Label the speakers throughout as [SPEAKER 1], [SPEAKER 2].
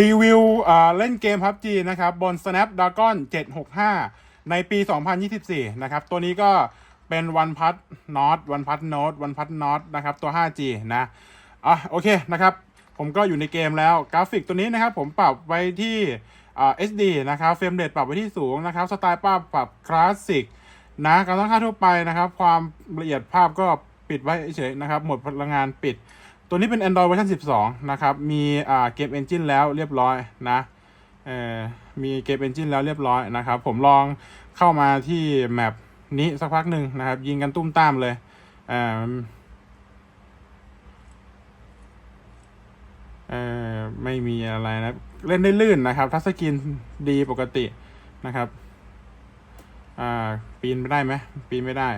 [SPEAKER 1] รีวิวเล่นเกม PUBG นะครับบน Snapdragon 765 ในปี 2024 นะครับ ตัวนี้ก็เป็น OnePlus Nord OnePlus Note OnePlus Nord นะครับตัว 5G นะอะโอเคนะครับ ผมก็อยู่ในเกมแล้วกราฟิกตัวนี้นะครับ ผมปรับไว้ที่อ่า HD นะครับเฟรมเรทปรับไว้ที่สูงนะครับ สไตล์ภาพปรับคลาสสิกนะการตั้งค่าทั่วไปนะครับ ความละเอียดภาพก็ปิดไว้เฉยนะครับ หมดพลังงานปิด ตัวนี้เป็น Android เวอร์ชัน12 นะครับ มีอ่าเกมเอนจินแล้วเรียบร้อยนะเอ่อมีเกมเอนจินแล้วเรียบร้อยนะครับ ผมลองเข้ามาที่แมปนี้สักพักหนึ่งนะครับ ยิงกันตุ้มตามเลยเอ่อเอ่อไม่มีอะไรนะ เล่นได้ลื่นนะครับ ทัชสกรีนดีปกตินะครับ อ่า ปีนไม่ได้ไหมปีนไม่ได้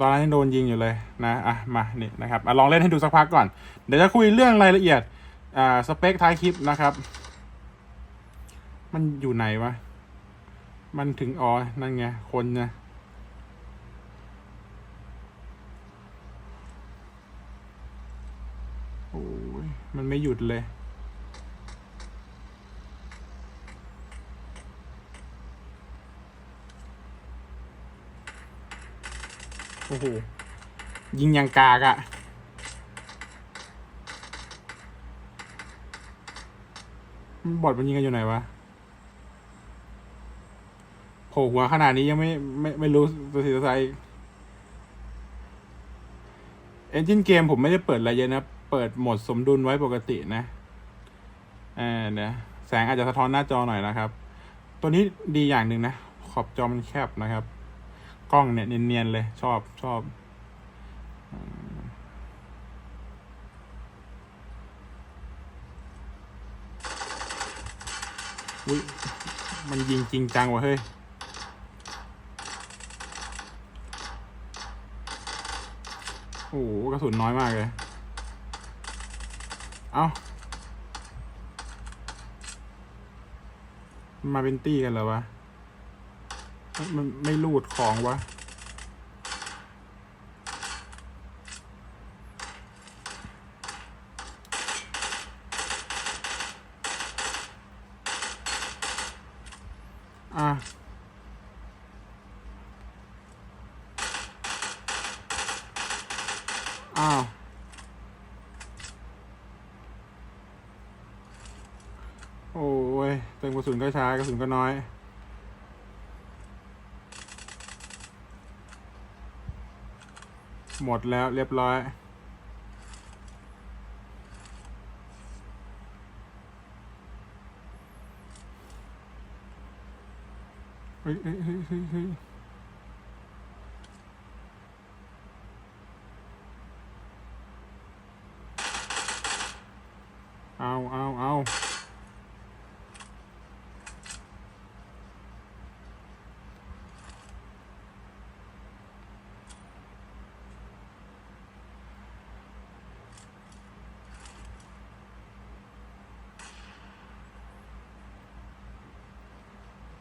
[SPEAKER 1] ตอนนั้นยังโดนยิงอยู่เลยนะอะมานี่นะครับอะลองเล่นให้ดูสักพักก่อน เดี๋ยวจะคุยเรื่องรายละเอียดอ่าสเปคท้ายคลิปนะครับ มันอยู่ไหนวะ มันถึงอ๋อนั่นไง คนนะโอ้ยมันไม่หยุดเลย โอ้โห ยิงยังกากอะบอดมันยิงกันอยู่ไหนวะโผล่หัวขนาดนี้ยังไม่ไม่ไม่รู้ตัวสีตัวไซเอนจินเกมผมไม่ได้เปิดอะไรเยอะนะ เปิดโหมดสมดุลไว้ปกตินะเออเนี่ยแสงอาจจะสะท้อนหน้าจอหน่อยนะครับ ตัวนี้ดีอย่างหนึ่งนะ ขอบจอมันแคบนะครับ กล้องเนี่ยเนียนๆเลย ชอบชอบอุ้ยมันยิงจริงจังวะเฮ้ยโอ้โหกระสุนน้อยมากเลย เอามันมาเป็นตี้กันเหรอวะ มันไม่รูดของวะ อะ อ้าว โอ้ยเติมกระสุนก็ช้ากระสุนก็น้อย หมดแล้วเรียบร้อย เฮ้ยเฮ้ยเฮ้ยเฮ้ยเฮ้ยเอาเอาเอา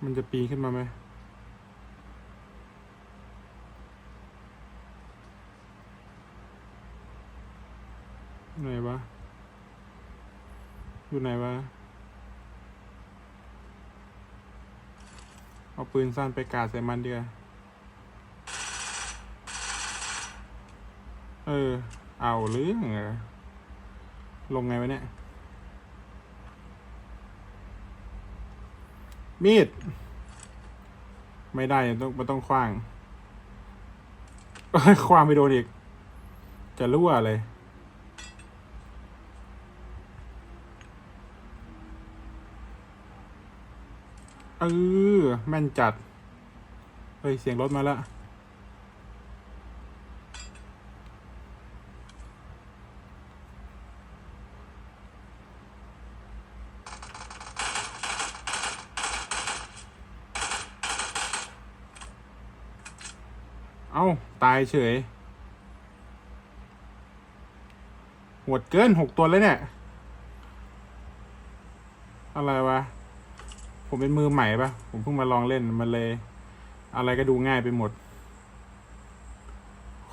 [SPEAKER 1] มันจะปีนขึ้นมาไหมไหนวะ อยู่ไหนวะ เอาปืนสั้นไปกาดใส่มันเดียวาเออ เอาหรือไงลงไงวะเนี่ย มีด ไม่ได้ต้องมันต้องคว้างคว้างไปโดนอีก จะรั่วเลย เออแม่นจัด เฮ้ย เสียงรถมาแล้ว เอ้ายเฉยหดเกินหกตัวแล้วเนี่ย อะไรวะ ผมเป็นมือใหม่ปะผมเพิ่งมาลองเล่นมันเลย อะไรก็ดูง่ายไปหมด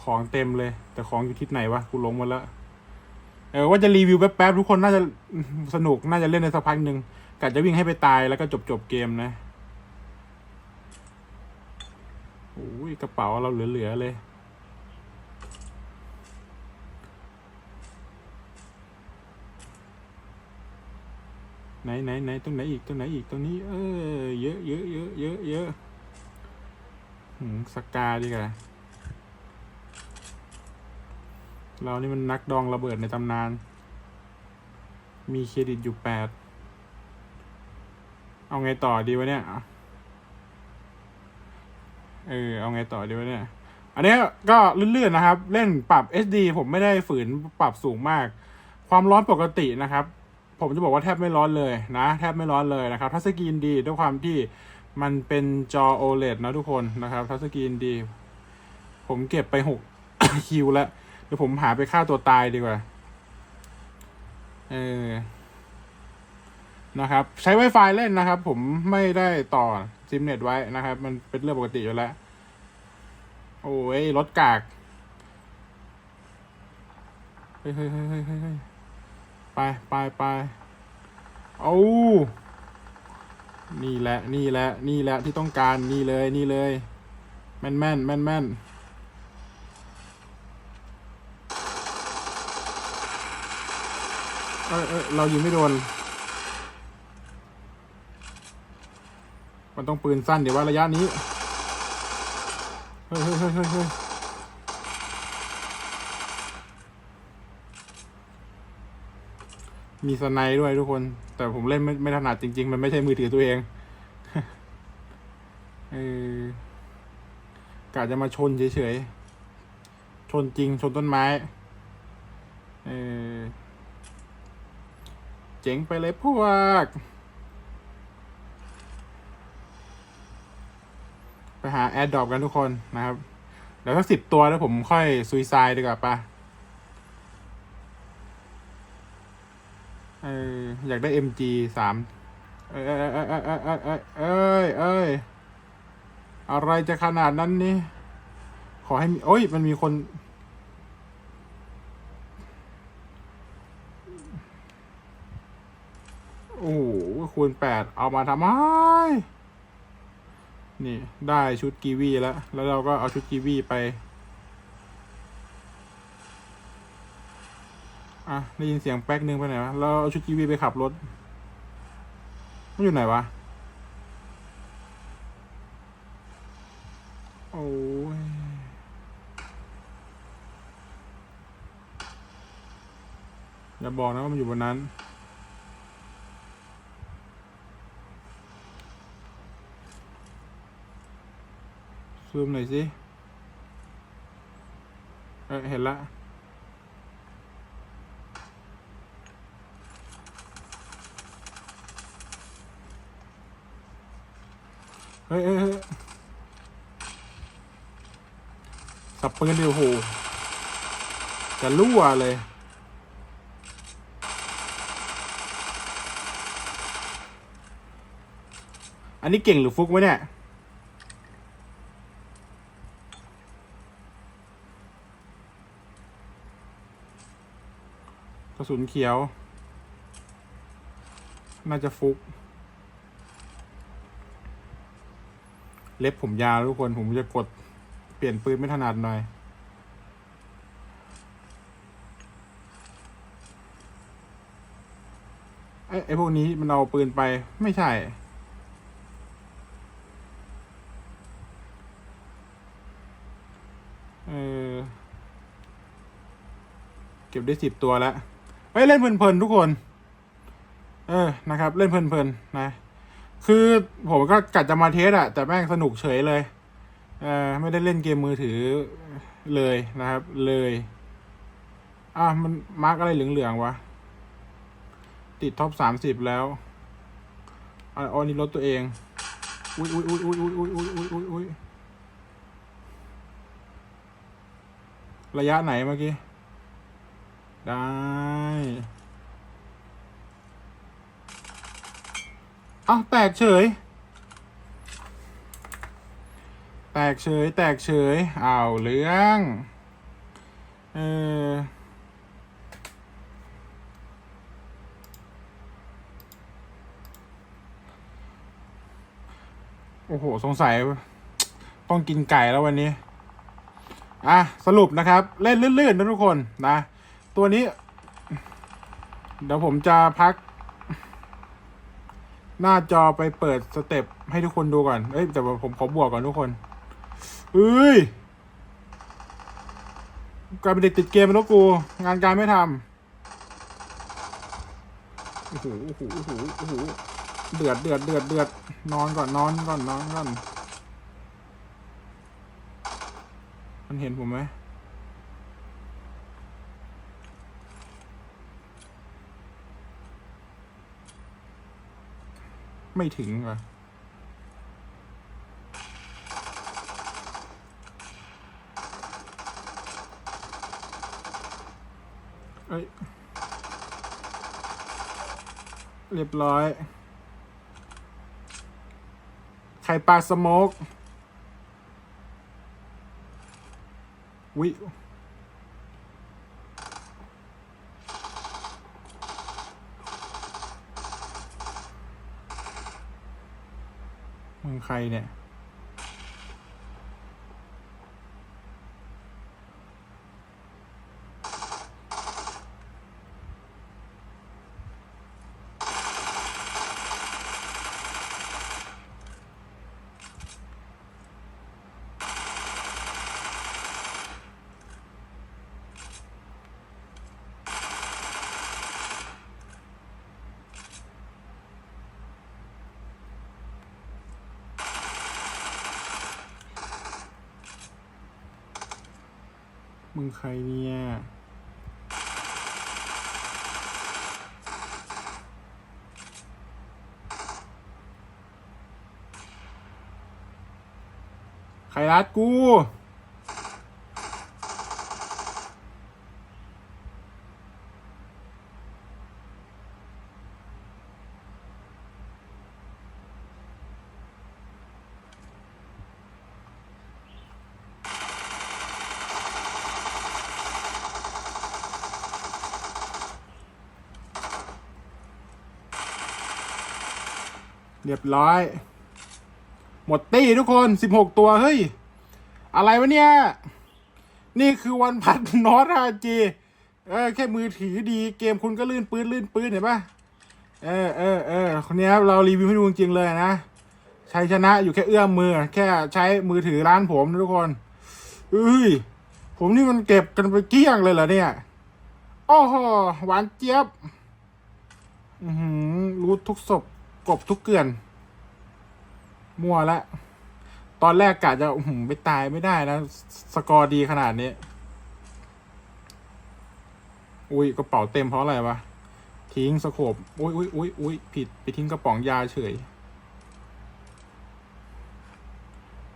[SPEAKER 1] ของเต็มเลย แต่ของอยู่ทิศไหนวะ กูลงหมาแล้ว เออว่าจะรีวิวแป๊บๆทุกคนน่าจะสนุกน่าจะเล่นในสักพักหนึ่งกะจะวิ่งให้ไปตายแล้วก็จบจบเกมนะโอ้ยกระเป๋าเราเหลือๆเลย ไหนไหนไหนตรงไหนอีกตรงไหนอีกตรงนี้ เออเยอะเยอะเยอะเยอะเยอะหืมสกกาดีกว่าเรานี่มันนักดองระเบิดในตำนาน มีเครดิตอยู่แปด เอาไงต่อดีวะเนี่ย เออ เอาไงต่อดีวะเนี่ย อันนี้ก็เลื่อนๆนะครับ เล่นปรับ SD ผมไม่ได้ฝืนปรับสูงมาก ความร้อนปกตินะครับ ผมจะบอกว่าแทบไม่ร้อนเลยนะ แทบไม่ร้อนเลยนะครับทัชสกรีนดีด้วยความที่มันเป็นจอ OLED นะทุกคนนะครับทัชสกรีนดี ผมเก็บไปหกคิวแล้วเดี๋ยวผมหาไปฆ่าตัวตายดีกว่า เออ นะครับ ใช้ Wi-Fi เล่นนะครับ ผมไม่ได้ต่อซิมเน็ตไว้นะครับ มันเป็นเรื่องปกติอยู่แล้ว โอ้ยรถกาก เฮ้ยเฮ้ยเฮ้ยเฮ้ยเฮ้ยเฮ้ย ไปไปไปเอานี่แหละ นี่แหละ นี่แหละที่ต้องการ นี่เลย นี่เลย แม่นแม่นแม่นแม่นเออเออเรายิงไม่โดน มันต้องปืนสั้นเดี๋ยวว่าระยะนี้ เฮ้ยเฮ้ยเฮ้ยเฮ้ยเฮ้ย มีสไนด์ด้วยทุกคน แต่ผมเล่นไม่ไม่ถนัดจริง ๆ มันไม่ใช่มือถือตัวเองเออกะจะมาชนเฉยๆ ชนจริงชนต้นไม้ เออเจ๋งไปเลยพวก ไปหาแอดดอปกันทุกคนนะครับเดี๋ยวสักสิบตัวแล้วผมค่อยซุยไซด์ดีกว่าปะเอยากได้ MG สามเอ้ยเอ้ยเอ้ยเอ้ยเอ้ยเอ้ยเอ้ยเอ้ยเอ้ยอะไรจะขนาดนั้นนี่ ขอให้มีโอ้ย มันมีคน โอ้โหคูณแปดเอามาทำไม นี่ ได้ชุดกีวีแล้ว แล้วเราก็เอาชุดกีวีไป อะได้ยินเสียงแป๊กนึงไปไหนวะเราเอาชุดกีวีไปขับรถมันอยู่ไหนวะ โอ้ยอย่าบอกนะว่ามันอยู่บนนั้น ซูมหน่อยสิ เออเห็นละ ฮ้ยเฮ้ยสับปืนเดียวโหจะรั่วเลย อันนี้เก่งหรือฟุกไวะเนี่ยกระสุนเขียว น่าจะฟุก เล็บผมยาวทุกคนผมจะกดเปลี่ยนปืนไม่ถนัดหน่อย ไอ้ไอ้พวกนี้มันเอาปืนไปไม่ใช่ เออ เก็บได้สิบตัวแล้วเฮ้ย เล่นเพลินๆทุกคน เออ นะครับ เล่นเพลินๆนะ คือผมก็กัดจะมาเทสอะแต่แม่งสนุกเฉยเลยเออไม่ได้เล่นเกมมือถือเลยนะครับ เลย อะมันมาร์กอะไรเหลืองๆวะ ติดท็อปสามสิบแล้วอะอ๋อนี่รถตัวเอง อุ้ยอุ้ยอุ้ยอุ้ยอุ้ยอุ้ยอุ้ยอุ้ยอุ้ยระยะไหนเมื่อกี้ ได้ อ้าวแตกเฉย แตกเฉย แตกเฉยอ้าวเรื่องเออโอ้โห สงสัย ต้องกินไก่แล้ววันนี้ อะ สรุปนะครับ เล่นลื่นๆนะทุกคนนะ ตัวนี้ เดี๋ยวผมจะพัก หน้าจอไปเปิดสเต็ปให้ทุกคนดูก่อน เอ้ยแต่ผมขอบวกก่อนทุกคนเอ้ยกลายเป็นเด็กติดเกมแล้วกู งานการไม่ทำโอ้โหโอ้โหโอ้โหโอ้โหเดือดเดือดเดือดเดือดนอนก่อนนอนก่อนนอนก่อนมันเห็นผมไหม ไม่ถึงว่ะเอ้ย เรียบร้อย ไข่ปลาสโมกวิ ใครเนี่ย มึงใครเนี่ย ใครรัดกู เรียบร้อย หมดตี้ทุกคนสิบหกตัว เฮ้ย อะไรวะเนี่ย นี่คือวันพัดนอตอาจีเออแค่มือถือดีเกมคุณก็ลื่นปืนลื่นปืนเห็นปะเออเออเออคนนี้เรารีวิวให้ดูจริงเลยนะชัยชนะอยู่แค่เอื้อมมือ แค่ใช้มือถือร้านผมนะทุกคนเอ้ยผมนี่มันเก็บกันไปเกี้ยงเลยเหรอเนี่ยโอ้โหหวานเจี๊ยบอือหือรู้ทุกศพ กบทุกเกลื่อน มัวละ ตอนแรกกะจะอื้อหือไปตายไม่ได้นะ สกอร์ดีขนาดนี้ อุ้ยกระเป๋าเต็มเพราะอะไรวะ ทิ้งสโคบอุ้ยอุ้ยอุ้ยอุ้ยผิดไปทิ้งกระป๋องยาเฉย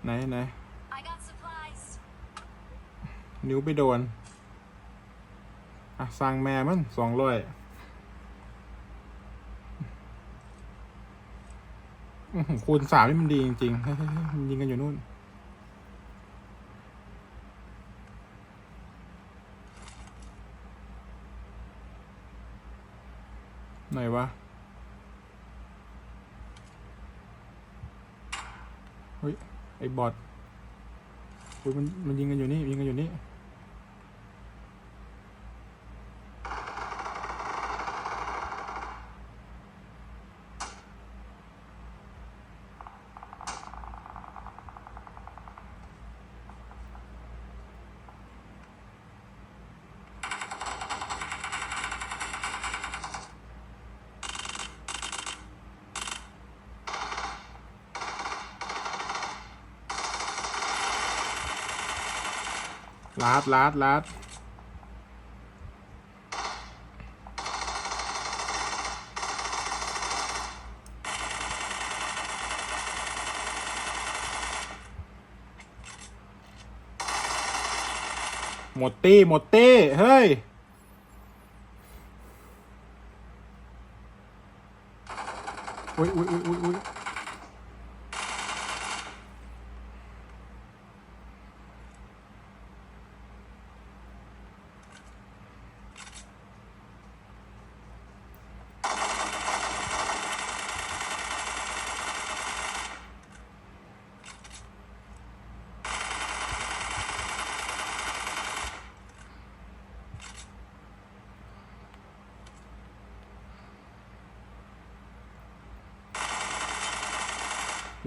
[SPEAKER 1] ไหนไหนนิ้วไปโดน อะสั่งแม่มันสองร้อยอื้อหือ คูณสามนี่มันดีจริงๆมันยิงกันอยู่นู่น ไหนวะ เฮ้ย ไอ้บอทมันมันยิงกันอยู่นี่ ยิงกันอยู่นี่ ลาดลาดลาดหมดตี้หมดตี้เฮ้ย อุ้ยอุ้ยอุ้ยอุ้ย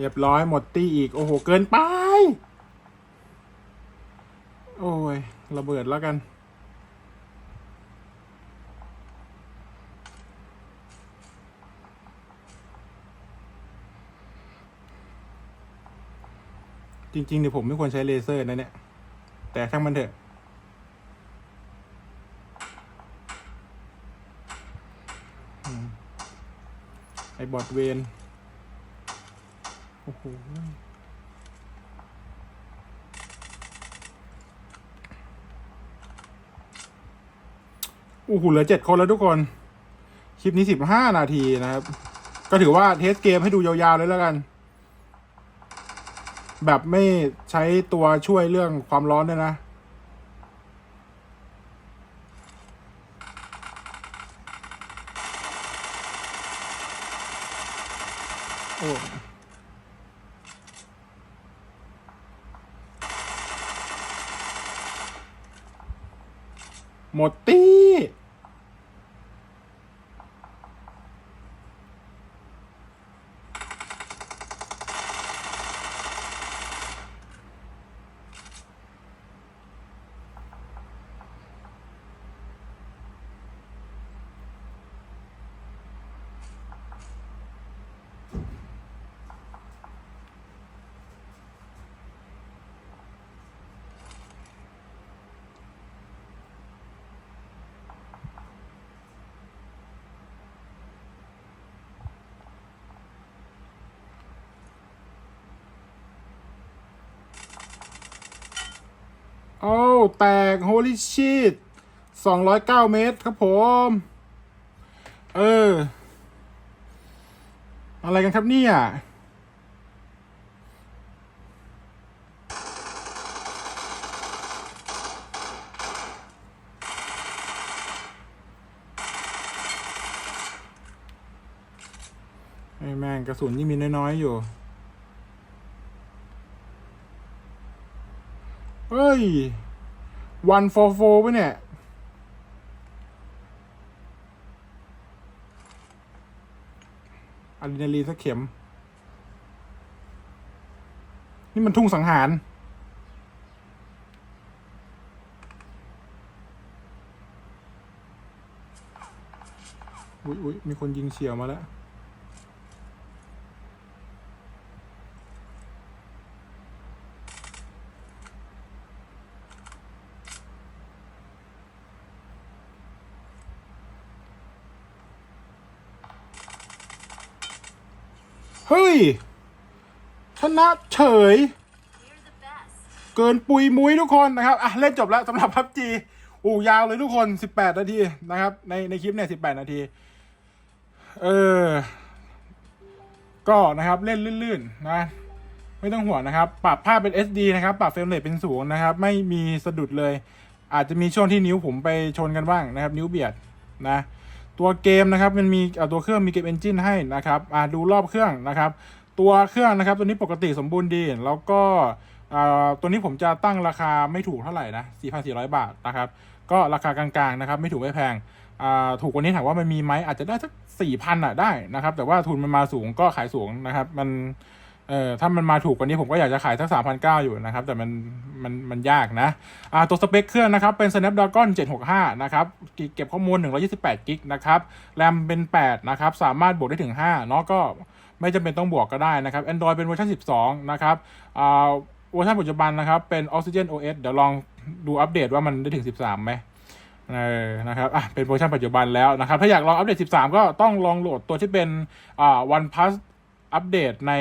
[SPEAKER 1] รียบร้อยหมดตี้อีก โอ้โห เกินไป โอ้ย ระเบิดแล้วกัน จริงๆเดี๋ยวผมไม่ควรใช้เลเซอร์นะเนี่ย แต่ทั้งมันเถอะไอ้บอดเวน อ้โหโอ้โหเหลือเจ็ดคนแล้วทุกคน คลิปนี้สิบห้านาทีนะครับ ก็ถือว่าเทสเกมให้ดูยาวๆเลยแล้วกัน แบบไม่ใช้ตัวช่วยเรื่องความร้อนด้วยนะ โอ้ หมดตี้ โอ้แตก holy shit สองร้อยเก้าเมตรครับผม เออ อะไรกันครับเนี่ยไอ้แม่งกระสุนยังมีน้อย ๆ อยู่ ฮ้ย one for four ปะเนี่ย อะดรีนาลีนสักเข็ม นี่มันทุ่งสังหาร อุ๊ยอุ๊ยมีคนยิงเฉียวมาแล้ว ฮ้ย ชนะเฉย เกินปุยมุ้ยทุกคนนะครับ อะ เล่นจบแล้วสำหรับพับจีอู้ยาวเลยทุกคน 18 นาทีนะครับ ในในคลิปเนี่ย 18 นาที เออ ก็นะครับเล่นลื่นๆนะ ไม่ต้องห่วงนะครับ ปรับภาพเป็น SD นะครับ ปรับเฟรมเรทเป็นสูงนะครับ ไม่มีสะดุดเลย อาจจะมีช่วงที่นิ้วผมไปชนกันบ้างนะครับ นิ้วเบียดนะ ตัวเกมนะครับมันมีตัวเครื่องมีเกมเอนจินให้นะครับอ่าดูรอบเครื่องนะครับ ตัวเครื่องนะครับตัวนี้ปกติสมบูรณ์ดี แล้วก็อ่าตัวนี้ผมจะตั้งราคาไม่ถูกเท่าไหร่นะ 4,400 บาทนะครับ ก็ราคากลางๆนะครับ ไม่ถูกไม่แพงอ่าถูกกว่านี้ถามว่ามันมีไหมอาจจะได้สัก4,000อะได้นะครับ แต่ว่าทุนมันมาสูงก็ขายสูงนะครับ มัน เออถ้ามันมาถูกกว่านี้ผมก็อยากจะขายสักสามพันเก้าอยู่นะครับ แต่มันมันมันยากนะอ่าตัวสเปคเครื่องนะครับ เป็น Snapdragon 765 นะครับ เก็บข้อมูล 128กิกนะครับ แรมเป็น 8 นะครับ สามารถบวกได้ถึง 5 เนาะก็ไม่จำเป็นต้องบวกก็ได้นะครับ Android เป็นเวอร์ชัน12 นะครับอ่าเวอร์ชันปัจจุบันนะครับ เป็น Oxygen OS เดี๋ยวลองดูอัปเดตว่ามันได้ถึง 13ไหมเออนะครับอะเป็นเวอร์ชันปัจจุบันแล้วนะครับ ถ้าอยากลองอัปเดต 13 ก็ต้องลองโหลดตัวที่เป็นอ่า OnePlus อัปเดตใน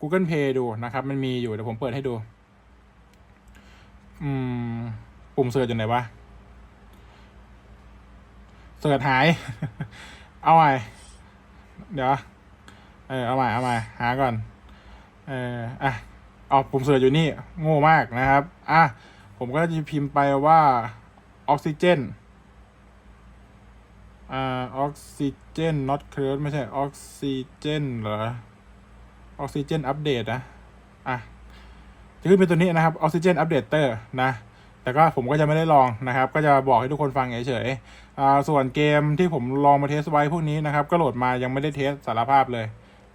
[SPEAKER 1] Google Play ดูนะครับ มันมีอยู่เดี๋ยวผมเปิดให้ดู อืม ปุ่มเสิร์ชอยู่ไหนวะเสิร์ชหาย เอาใหม่ เดี๋ยว เออ เอาใหม่ เอาใหม่ หาก่อน เออ อะเอาปุ่มเสิร์ชอยู่นี่ โง่มากนะครับ อะ ผมก็จะพิมพ์ไปว่าออกซิเจน อ่า ออกซิเจน not clear ไม่ใช่ออกซิเจนเหรอ ออกซิเจนอัปเดตนะ อะ จะขึ้นเป็นตัวนี้นะครับออกซิเจนอัปเดตเตอร์นะ แต่ก็ผมก็จะไม่ได้ลองนะครับ ก็จะบอกให้ทุกคนฟังเฉยๆอ่าส่วนเกมที่ผมลองมาเทสไว้พวกนี้นะครับ ก็โหลดมายังไม่ได้เทสสารภาพเลย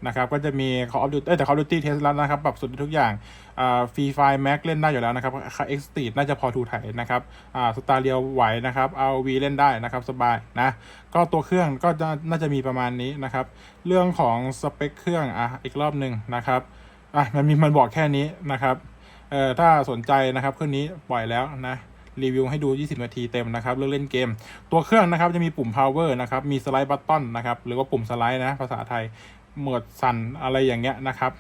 [SPEAKER 1] นะครับก็จะมี Call of Duty เอ้ยแต่ Call of Duty เทสแล้วนะครับ ปรับสุดทุกอย่างอ่าฟรีไฟแม็กเล่นได้อยู่แล้วนะครับเอ็กซ์ตีน่าจะพอถูถ่ายนะครับอ่าสตาร์เรียวไหวนะครับเอาวีเล่นได้นะครับสบายนะก็ตัวเครื่องก็จะน่าจะมีประมาณนี้นะครับ เรื่องของสเปคเครื่องอะอีกรอบหนึ่งนะครับอะมันมีมันบอกแค่นี้นะครับเอ่อถ้าสนใจนะครับเครื่องนี้ปล่อยแล้วนะรีวิวให้ดู 20 นาทีเต็มนะครับ เรื่องเล่นเกม ตัวเครื่องนะครับจะมีปุ่ม power นะครับ มีสไลด์บัตตอนนะครับ หรือว่าปุ่มสไลด์นะ ภาษาไทย โหมดสั่นอะไรอย่างเงี้ยนะครับ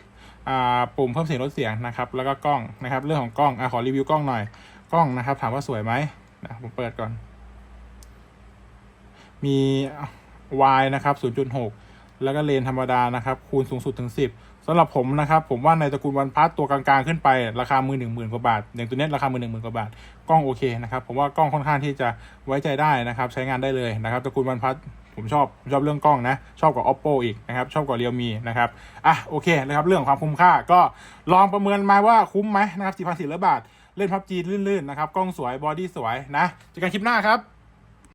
[SPEAKER 1] ปุ่มเพิ่มเสียงลดเสียงนะครับ แล้วก็กล้องนะครับ เรื่องของกล้องอขอรีวิวกล้องหน่อย กล้องนะครับ ถามว่าสวยไหมนะผมเปิดก่อน มี Y นะครับ 0.6 แล้วก็เลนธรรมดานะครับ คูณสูงสุดถึง 10สำหรับผมนะครับ ผมว่าในตระกูลวันพัทตัวกลางๆขึ้นไป ราคามือหนึ่งหมื่นกว่าบาท อย่างตัวนี้ราคามือหนึ่งหมื่นกว่าบาท กล้องโอเคนะครับ ผมว่ากล้องค่อนข้างที่จะไว้ใจได้นะครับ ใช้งานได้เลยนะครับ ตระกูลวันพัท ผมชอบผมชอบเรื่องกล้องนะ ชอบกว่า oppo อีกนะครับ ชอบกว่า realme นะครับ อะ โอเคนะครับ เรื่องความคุ้มค่าก็ลองประเมินมาว่าคุ้มไหมนะครับ4,400บาท เล่นพับจีลื่นๆนะครับ กล้องสวย บอดี้สวยนะเจอกันคลิปหน้าครับ